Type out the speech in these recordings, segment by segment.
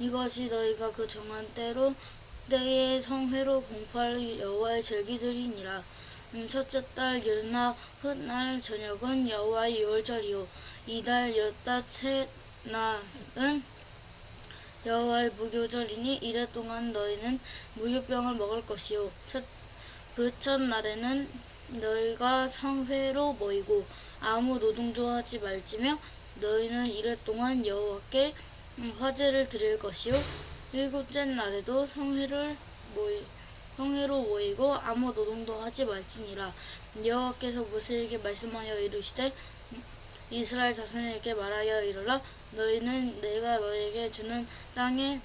이것이 너희가 그 정한 때로 때의 성회로 공포할 여호와의 절기들이니라. 음, 첫째 달 열나 훗날 저녁은 여호와의 유월절이요 이달 여섯째 날은 여호와의 무교절이니 이래 동안 너희는 무교병을 먹을 것이요 그 첫 날에는 너희가 성회로 모이고 아무 노동도 하지 말지며 너희는 이래 동안 여호와께 음, 화제를 드릴 것이요 일곱째 날에도 성회를 모이 성회로 모이고 아무 노동도 하지 말지니라. 여호와께서 모세에게 말씀하여 이르시되 음, 이스라엘 자손에게 말하여 이르라. 너희는 내가 너희에게 주는 땅에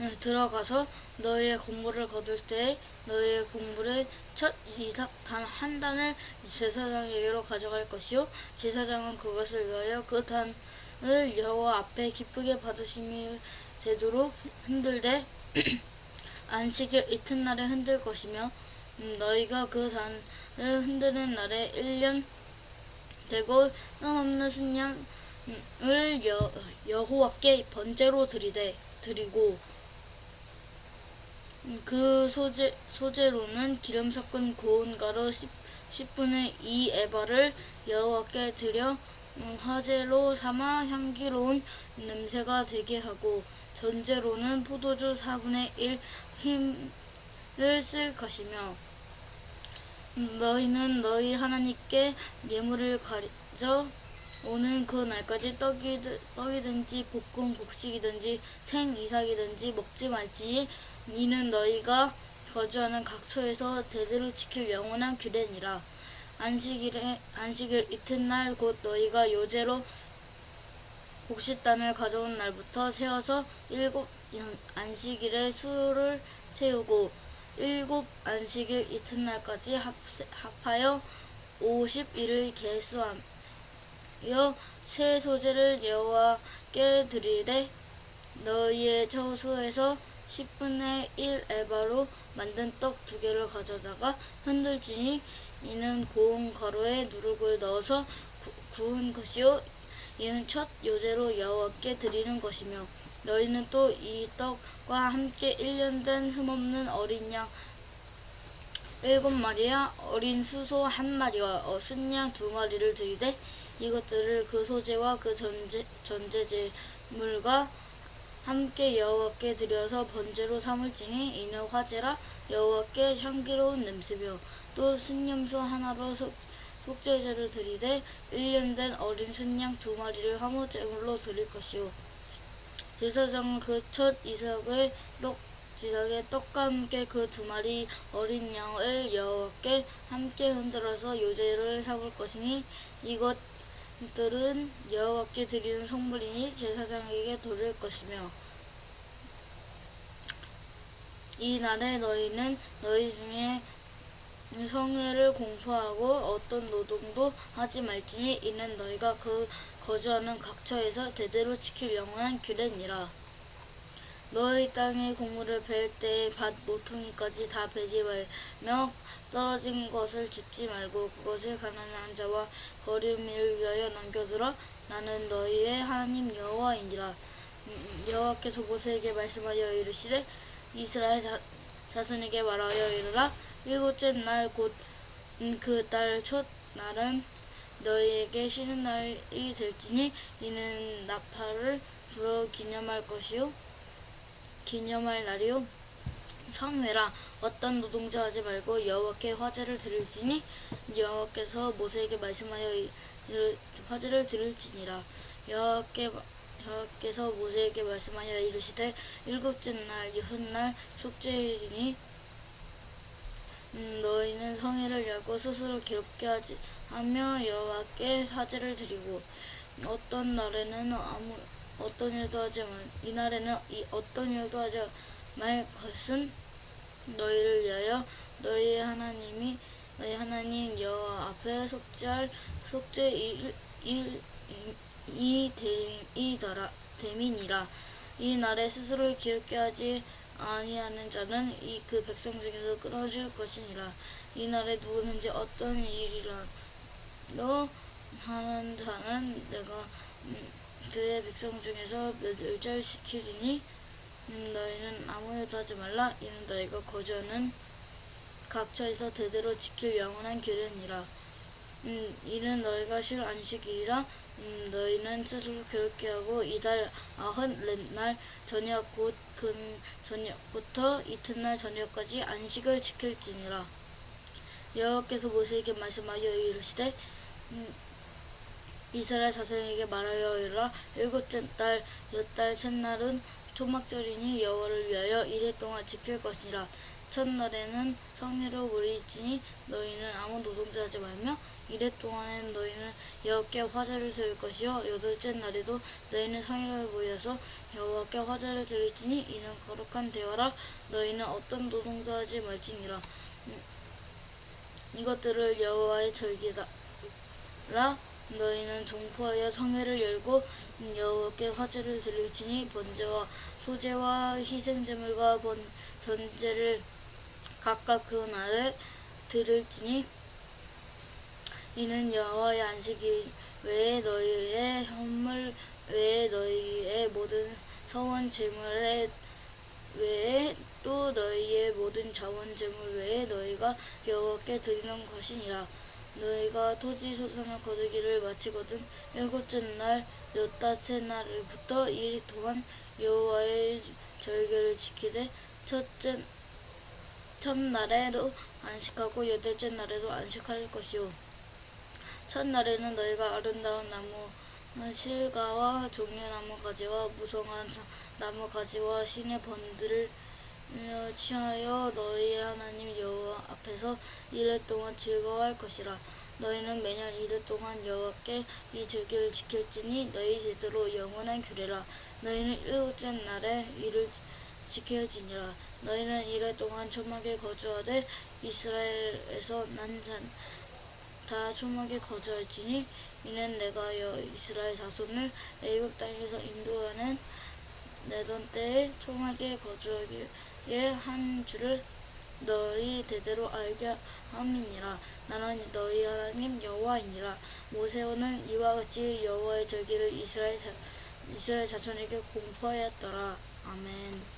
에, 들어가서 너희의 공부를 거둘 때에 너희의 공부의 첫 이삭 단한 단을 제사장에게로 가져갈 것이요 제사장은 그것을 위하여 그단 을 여호와 앞에 기쁘게 받으심이 되도록 흔들되 안식일 이튿날에 흔들 것이며 음, 너희가 그 단을 흔드는 날에 1년 되고 흠없는 순양을 여, 여호와께 번제로 드리되 드리고 음, 그 소재, 소재로는 기름 섞은 고운 가루 10, 10분의 2 에바를 여호와께 드려 음, 화제로 삼아 향기로운 냄새가 되게 하고 전제로는 포도주 4분의 1 힘을 쓸 것이며 음, 너희는 너희 하나님께 예물을 가져 오는 그 날까지 떡이, 떡이든지 볶음 곡식이든지 생 이삭이든지 먹지 말지니 이는 너희가 거주하는 각처에서 대대로 지킬 영원한 규례니라. 안식일에 안식일 이튿날 곧 너희가 요제로 곡식단을 가져온 날부터 세어서 일곱 안식일에 수를 세우고 일곱 안식일 이튿날까지 합, 합하여 오십일을. 이어 새 소재를 여호와께 드리되 너희의 처소에서 10분의 1 에바로 만든 떡 두 개를 가져다가 흔들지니 이는 고운 가루에 누룩을 넣어서 구, 구운 것이요. 이는 첫 요제로 여호와께 드리는 것이며 너희는 또 이 떡과 함께 1년 된 흠없는 어린 양 일곱 마리와 어린 수소 한 마리와 어순 양 두 마리를 드리되 이것들을 그 소재와 그 전제, 전제제물과 함께 여호와께 드려서 번제로 삼을지니 이는 화제라 여호와께 향기로운 냄새며 또 순념소 하나로 속, 속죄제를 드리되 1년 된 어린 순양 두 마리를 화목제물로 드릴 것이요 제사장은 그 첫 이삭의 떡 지삭의 떡과 함께 그 두 마리 어린 양을 여호와께 함께 흔들어서 요제를 삼을 것이니 이것 들은 여호와께 드리는 성물이니 제사장에게 돌릴 것이며 이 날에 너희는 너희 중에 성회를 공포하고 어떤 노동도 하지 말지니 이는 너희가 그 거주하는 각처에서 대대로 지킬 영원한 규례니라. 너희 땅의 곡물을 벨 때에 밭 모퉁이까지 다 베지 말며 떨어진 것을 줍지 말고 그것을 가난한 자와 거류민을 위하여 남겨두라 나는 너희의 하나님 여호와이니라. 음, 여호와께서 모세에게 말씀하여 이르시되 이스라엘 자, 자손에게 말하여 이르라. 일곱째 날 곧 그 달 첫 날은 너희에게 쉬는 날이 될지니 이는 나팔을 불어 기념할 것이요 기념할 날이요 성회라 어떤 노동자 하지 말고 여호와께 화제를 드릴지니 여호와께서 모세에게 말씀하여 화제를 드릴지니라. 여호와께 여호와께서 모세에게 말씀하여 이르시되 일곱째 날 여섯 날 속죄일이니 음, 너희는 성회를 열고 스스로 괴롭게 하지 하며 여호와께 사제를 드리고 어떤 날에는 아무 어떤 일도 하지 말 이날에는 이 어떤 일도 하지 말 것은 너희를 위하여 너희의 하나님이 너희 하나님 여호와 앞에 속죄할 속죄 일이 됨이더라 됨이니라. 이 날에 스스로 기롭게 하지 아니하는 자는 이 그 백성 중에서 끊어질 것이니라. 이 날에 누구든지 어떤 일이라도 하는 자는 내가 음, 그의 백성 중에서 멸절시키리니? 음, 너희는 아무 일도 하지 말라. 이는 너희가 거주하는 각처에서 대대로 지킬 영원한 규례니라. 음, 이는 너희가 쉴 안식일이라. 음, 너희는 스스로 괴롭게 하고 이달 아흔 날 저녁 곧 금 저녁부터 이튿날 저녁까지 안식을 지킬지니라. 여호와께서 모세에게 말씀하여 이르시되 음, 이스라엘 자손에게 말하여 이르라 일곱째 달 엿달 셋날은 초막절이니 여호와를 위하여 이래 동안 지킬 것이라. 첫날에는 성례로 무리지니 너희는 아무 노동자 하지 말며 이래 동안엔 너희는 여호와께 화제를 드릴 것이요. 여덟째 날에도 너희는 성례를 모여서 여호와께 화제를 드릴지니 이는 거룩한 대화라. 너희는 어떤 노동자 하지 말지니라. 음, 이것들을 여호와의 절기라 너희는 종포하여 성회를 열고 여호와께 화제를 드릴지니 번제와 소제와 희생제물과 번 전제를 각각 그 날에 드릴지니 이는 여호와의 안식일 외에 너희의 헌물 외에 너희의 모든 서원 제물의 외에 또 너희의 모든 자원 제물 외에 너희가 여호와께 드리는 것이니라 너희가 토지 소산을 거두기를 마치거든 일곱째 날 엿다째 날부터 일 동안 여호와의 절개를 지키되 첫째 첫날에도 안식하고 여덟째 날에도 안식할 것이요 첫날에는 너희가 아름다운 나무 실가와 종려나무 가지와 무성한 나무 가지와 신의 번들을 어, 취하여 너희 하나님 여호와 앞에서 이래 동안 즐거워할 것이라. 너희는 매년 이래 동안 여호와께 이 절기를 지킬지니 너희 대대로 영원한 규례라. 너희는 일곱째 날에 이를 지켜지니라. 너희는 이래 동안 초막에 거주하되 이스라엘에서 난잔 다 초막에 거주할지니 이는 내가 여 이스라엘 자손을 애굽 땅에서 인도하는 내던 때에 초막에 거주하기에 한 줄을 너희 대대로 알게 함이니라. 나는 너희 하나님 여호와이니라. 모세오는 이와 같이 여호와의 절기를 이스라엘 자, 이스라엘 자손에게 공포하였더라. 아멘.